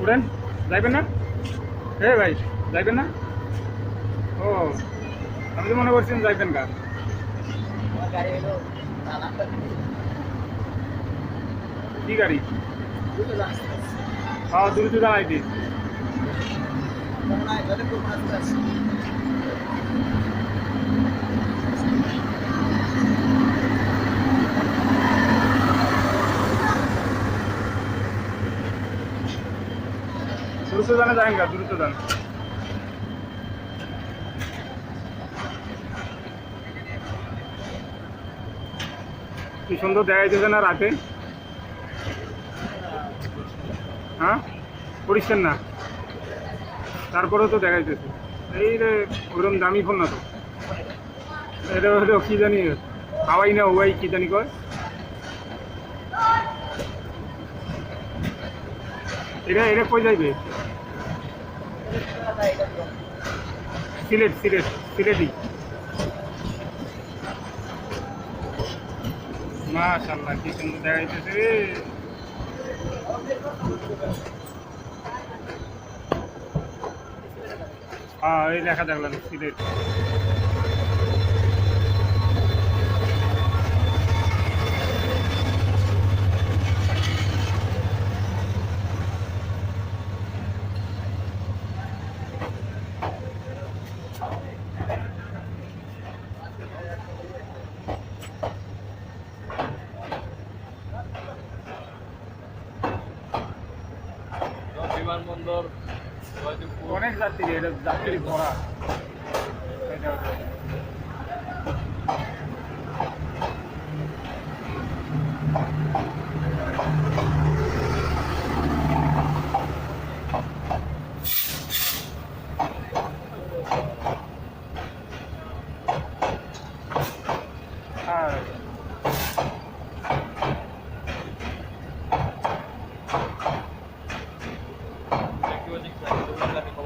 উঠেন যাইবেন না? হে ভাই, যাইবেন না? ও আমি তো মনে করছিলাম যাইবেন গা। কি গাড়ি? হ্যাঁ দূরে তো জানাইছি দ্রুত জানে যাবেন গা দ্রুত যান কি সুন্দর দেখা যাইতেছে না রাতে? হ্যাঁ? পরিষ্কার না? তারপরেও তো দেখা যাইতেছে এই রে ওরকম দামি ফোন না তো। এটা হলো কি জানি, হাওয়াই না ওয়াই কি জানি কয়? এটা এটা কই যাইবে? সিলেট সিলেট সিলেটি। মাশাল্লাহ কি সুন্দর দেখা যাইতেছে হ্যাঁ এই লেখা দেখলাম সিলেট। বিমানবন্দর অনেক যাত্রী এটা যাত্রী ভরা। এটা proyecto